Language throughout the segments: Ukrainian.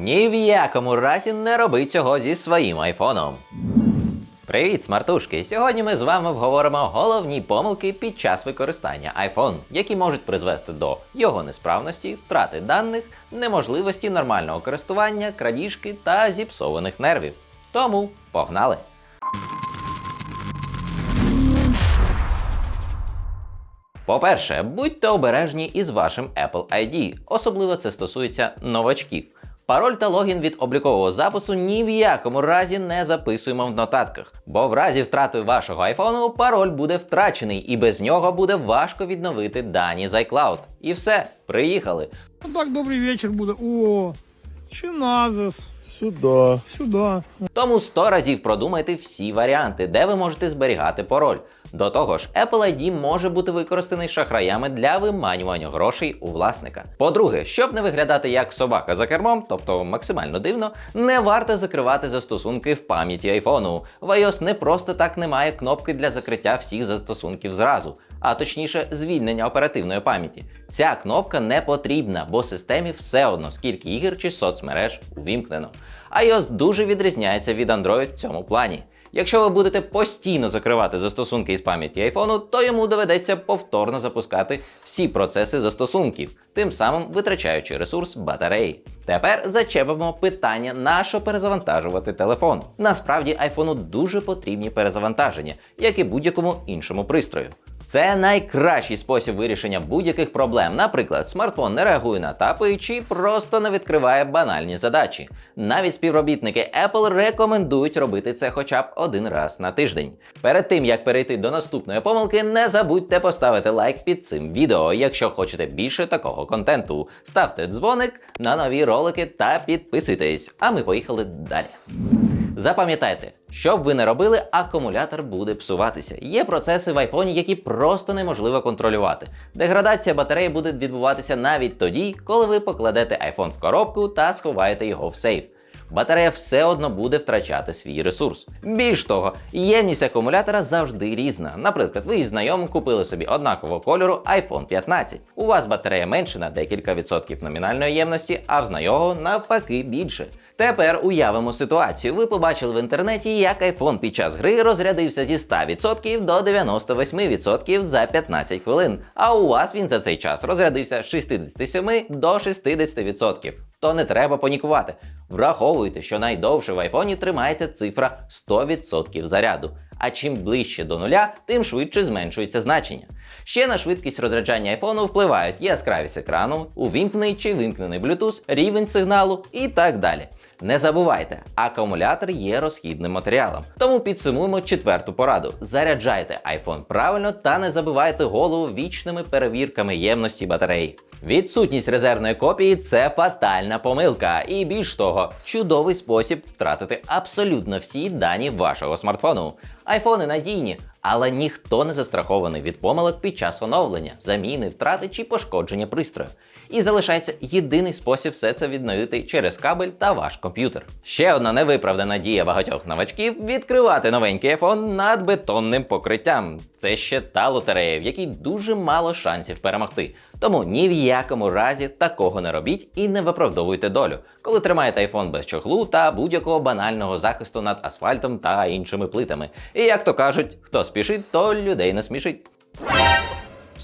Ні в якому разі не роби цього зі своїм айфоном. Привіт, смартушки! Сьогодні ми з вами обговоримо головні помилки під час використання iPhone, які можуть призвести до його несправності, втрати даних, неможливості нормального користування, крадіжки та зіпсованих нервів. Тому погнали! По-перше, будьте обережні із вашим Apple ID, особливо це стосується новачків. Пароль та логін від облікового запису ні в якому разі не записуємо в нотатках, бо в разі втрати вашого айфону пароль буде втрачений, і без нього буде важко відновити дані з iCloud. І все, приїхали. Ну так добрий вечір буде. О, чи надо? Сюда. Сюди. Тому 100 разів продумайте всі варіанти, де ви можете зберігати пароль. До того ж, Apple ID може бути використаний шахраями для виманювання грошей у власника. По-друге, щоб не виглядати як собака за кермом, тобто максимально дивно, не варто закривати застосунки в пам'яті айфону. В iOS не просто так немає кнопки для закриття всіх застосунків зразу. А точніше, звільнення оперативної пам'яті. Ця кнопка не потрібна, бо системі все одно, скільки ігор чи соцмереж увімкнено. iOS дуже відрізняється від Android в цьому плані. Якщо ви будете постійно закривати застосунки із пам'яті айфону, то йому доведеться повторно запускати всі процеси застосунків, тим самим витрачаючи ресурс батареї. Тепер зачепимо питання, на що перезавантажувати телефон. Насправді айфону дуже потрібні перезавантаження, як і будь-якому іншому пристрою. Це найкращий спосіб вирішення будь-яких проблем. Наприклад, смартфон не реагує на тапи чи просто не відкриває банальні задачі. Навіть співробітники Apple рекомендують робити це хоча б один раз на тиждень. Перед тим як перейти до наступної помилки, не забудьте поставити лайк під цим відео, якщо хочете більше такого контенту. Ставте дзвоник на нові ролики та підписуйтесь. А ми поїхали далі. Запам'ятайте, що б ви не робили, акумулятор буде псуватися. Є процеси в айфоні, які просто неможливо контролювати. Деградація батареї буде відбуватися навіть тоді, коли ви покладете айфон в коробку та сховаєте його в сейф. Батарея все одно буде втрачати свій ресурс. Більш того, ємність акумулятора завжди різна. Наприклад, ви із знайомим купили собі однакового кольору iPhone 15. У вас батарея менше на декілька відсотків номінальної ємності, а в знайомого навпаки більше. Тепер уявимо ситуацію. Ви побачили в інтернеті, як iPhone під час гри розрядився зі 100% до 98% за 15 хвилин. А у вас він за цей час розрядився з 67 до 60%. То не треба панікувати. Враховуйте, що найдовше в айфоні тримається цифра 100% заряду. А чим ближче до нуля, тим швидше зменшується значення. Ще на швидкість розряджання айфону впливають яскравість екрану, увімкнений чи вимкнений Bluetooth, рівень сигналу і так далі. Не забувайте, акумулятор є розхідним матеріалом. Тому підсумуємо четверту пораду: заряджайте iPhone правильно та не забивайте голову вічними перевірками ємності батареї. Відсутність резервної копії це фатальна помилка, і більш того, чудовий спосіб втратити абсолютно всі дані вашого смартфону. Айфони надійні, але ніхто не застрахований від помилок під час оновлення, заміни, втрати чи пошкодження пристрою. І залишається єдиний спосіб все це відновити через кабель та ваш комп'ютер. Ще одна невиправдана дія багатьох новачків відкривати новенький iPhone над бетонним покриттям. Це ще та лотерея, в якій дуже мало шансів перемогти. Тому ні в якому разі такого не робіть і не виправдовуйте долю, коли тримаєте iPhone без чохлу та будь-якого банального захисту над асфальтом та іншими плитами. І як то кажуть, хто спішить, то людей не смішить.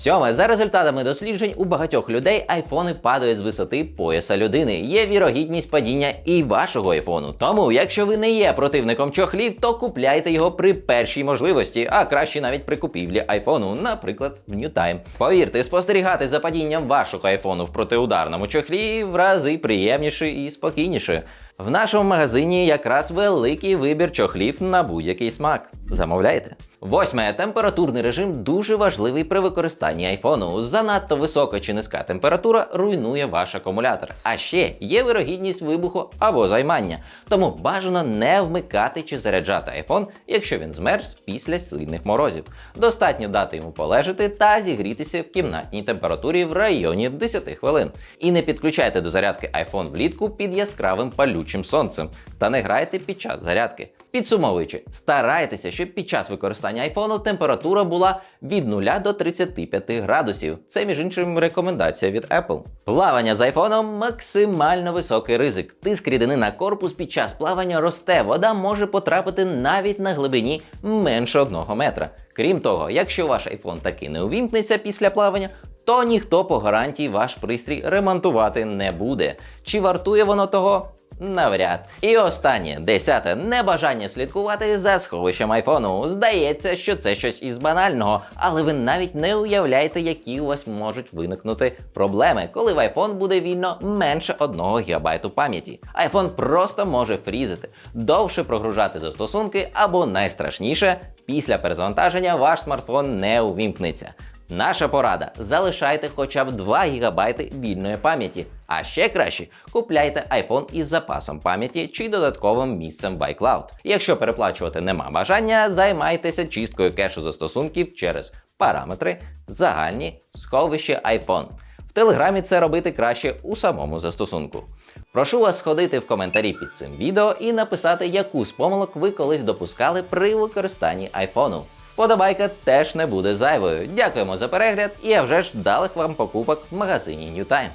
Сьоме, за результатами досліджень у багатьох людей айфони падають з висоти пояса людини. Є вірогідність падіння і вашого айфону. Тому, якщо ви не є противником чохлів, то купляйте його при першій можливості, а краще навіть при купівлі айфону, наприклад, в NewTime. Повірте, спостерігати за падінням вашого айфону в протиударному чохлі в рази приємніше і спокійніше. В нашому магазині якраз великий вибір чохлів на будь-який смак. Замовляйте. Восьме. Температурний режим дуже важливий при використанні айфону. Занадто висока чи низька температура руйнує ваш акумулятор. А ще є вирогідність вибуху або займання. Тому бажано не вмикати чи заряджати айфон, якщо він змерз після сильних морозів. Достатньо дати йому полежати та зігрітися в кімнатній температурі в районі 10 хвилин. І не підключайте до зарядки iPhone влітку під яскравим палючим пекучим сонцем та не грайте під час зарядки. Підсумовуючи, старайтеся, щоб під час використання айфону температура була від 0 до 35 градусів. Це, між іншим, рекомендація від Apple. Плавання з айфоном максимально високий ризик. Тиск рідини на корпус під час плавання росте. Вода може потрапити навіть на глибині менше 1 метра. Крім того, якщо ваш айфон таки не увімкнеться після плавання, то ніхто по гарантії ваш пристрій ремонтувати не буде. Чи вартує воно того? Навряд. І останнє, десяте, небажання слідкувати за сховищем айфону. Здається, що це щось із банального, але ви навіть не уявляєте, які у вас можуть виникнути проблеми, коли в iPhone буде вільно менше 1 ГБ пам'яті. iPhone просто може фрізити, довше прогружати застосунки, або найстрашніше, після перезавантаження ваш смартфон не увімкнеться. Наша порада: залишайте хоча б 2 ГБ вільної пам'яті. А ще краще купляйте iPhone із запасом пам'яті чи додатковим місцем в iCloud. Якщо переплачувати нема бажання, займайтеся чисткою кешу застосунків через параметри, загальні, сховище iPhone. В Телеграмі це робити краще у самому застосунку. Прошу вас сходити в коментарі під цим відео і написати, яку з помилок ви колись допускали при використанні айфону. Подобайка теж не буде зайвою. Дякуємо за перегляд і а вже ж вдалих вам покупок в магазині New Time.